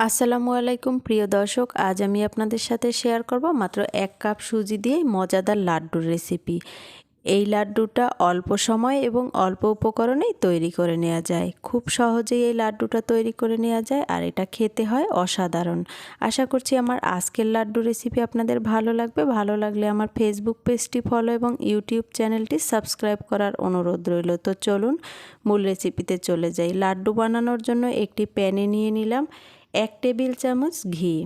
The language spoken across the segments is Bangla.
আসসালামু আলাইকুম, প্রিয় দর্শক। আজ আমি আপনাদের সাথে শেয়ার করব মাত্র এক কাপ সুজি দিয়ে মজাদার লাড্ডুর রেসিপি এই লাড্ডুটা অল্প সময় এবং অল্প উপকরণেই তৈরি করে নেওয়া যায়। খুব সহজেই এই লাড্ডুটা তৈরি করে নেওয়া যায় আর এটা খেতে হয় অসাধারণ। আশা করছি আমার আজকের লাড্ডু রেসিপি আপনাদের ভালো লাগবে। ভালো লাগলে আমার ফেসবুক পেজটি ফলো এবং ইউটিউব চ্যানেলটি সাবস্ক্রাইব করার অনুরোধ রইল। তো চলুন মূল রেসিপিতে চলে যাই। লাড্ডু বানানোর জন্য একটি প্যানে নিয়ে নিলাম। এক টেবিল চামচ ঘি।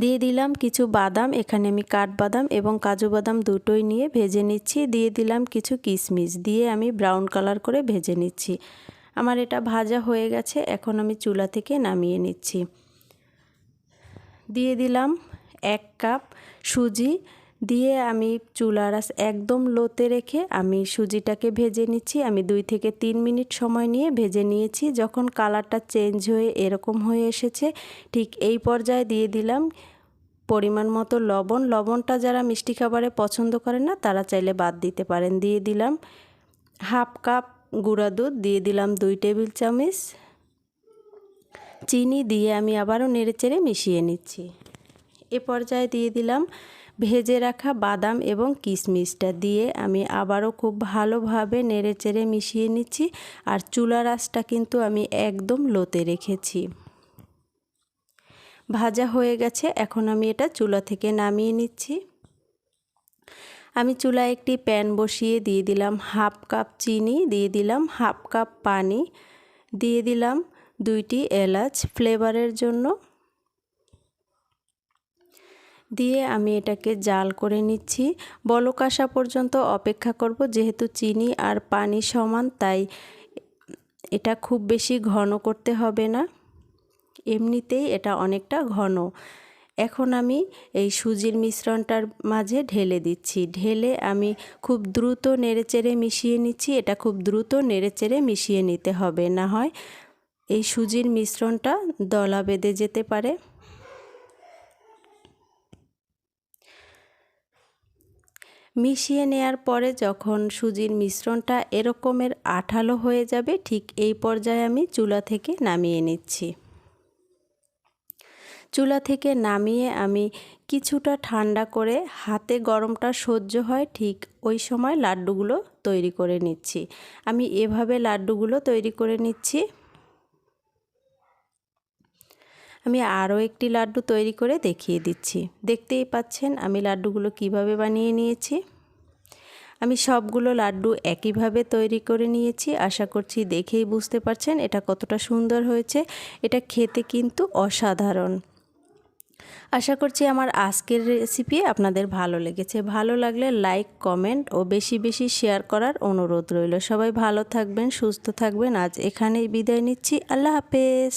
দিয়ে দিলাম কিছু বাদাম, এখানে আমি কাঠবাদাম এবং কাজু বাদাম দুটোই নিয়ে ভেজে নিচ্ছি। দিয়ে দিলাম কিছু কিশমিশ, দিয়ে আমি ব্রাউন কালার করে ভেজে নিচ্ছি। আমার এটা ভাজা হয়ে গেছে, এখন আমি চুলা থেকে নামিয়ে নিচ্ছি। দিয়ে দিলাম এক কাপ সুজি দিয়ে আমি চুলার একদম লোতে রেখে আমি সুজিটাকে ভেজে নিচ্ছি। আমি দুই থেকে তিন মিনিট সময় নিয়ে ভেজে নিয়েছি। যখন কালারটা চেঞ্জ হয়ে এরকম হয়ে এসেছে, ঠিক এই পর্যায়ে দিয়ে দিলাম পরিমাণ মতো লবণ। লবণটা যারা মিষ্টি খাবারে পছন্দ করেন না, তারা চাইলে বাদ দিতে পারেন। দিয়ে দিলাম হাফ কাপ গুঁড়া দুধ, দিয়ে দিলাম দুই টেবিল চামচ চিনি। দিয়ে আমি আবারও নেড়েচেড়ে মিশিয়ে নিচ্ছি। এ পর্যায়ে দিয়ে দিলাম ভেজে রাখা বাদাম এবং কিশমিশটা দিয়ে আমি আবারও খুব ভালোভাবে নেড়ে চেড়ে মিশিয়ে নিচ্ছি আর চুলার আঁচটা কিন্তু আমি একদম লোতে রেখেছি। ভাজা হয়ে গেছে, এখন আমি এটা চুলা থেকে নামিয়ে নিচ্ছি। আমি চুলায় একটি প্যান বসিয়ে দিয়ে দিলাম হাফ কাপ চিনি, দিয়ে দিলাম হাফ কাপ পানি, দিয়ে দিলাম দুইটি এলাচ ফ্লেভারের জন্য। দিয়ে আমি এটাকে জাল করে নিচ্ছি। বলক আসা পর্যন্ত অপেক্ষা করব, যেহেতু চিনি আর পানি সমান, তাই এটা খুব বেশি ঘন করতে হবে না। এমনিতেই এটা অনেকটা ঘন। এখন আমি এই সুজির মিশ্রণটার মাঝে ঢেলে দিচ্ছি। ঢেলে আমি খুব দ্রুত নেড়েচেড়ে মিশিয়ে নিচ্ছি। এটা খুব দ্রুত নেড়েচেড়ে মিশিয়ে নিতে হবে। না হয় এই সুজির মিশ্রণটা দলা বেঁধে যেতে পারে। মিশিয়ে নেয়ার পরে যখন সুজির মিশ্রণটা এরকমের আঠালো হয়ে যাবে, ঠিক এই পর্যায়ে আমি চুলা থেকে নামিয়ে নিচ্ছি। চুলা থেকে নামিয়ে আমি কিছুটা ঠান্ডা করে হাতে গরমটা সহ্য হয়, ঠিক ওই সময় লাড্ডুগুলো তৈরি করে নিচ্ছি। আমি এভাবে লাড্ডুগুলো তৈরি করে নিচ্ছি। আমি আরও একটি লাড্ডু তৈরি করে দেখিয়ে দিচ্ছি। দেখতেই পাচ্ছেন আমি লাড্ডুগুলো কীভাবে বানিয়ে নিয়েছি। আমি সবগুলো লাড্ডু একইভাবে তৈরি করে নিয়েছি। আশা করছি দেখেই বুঝতে পারছেন এটা কতটা সুন্দর হয়েছে। এটা খেতে কিন্তু অসাধারণ। আশা করছি আমার আজকের রেসিপি আপনাদের ভালো লেগেছে। ভালো লাগলে লাইক কমেন্ট ও বেশি বেশি শেয়ার করার অনুরোধ রইল। সবাই ভালো থাকবেন, সুস্থ থাকবেন। আজ এখানেই বিদায় নিচ্ছি। আল্লাহ হাফেজ।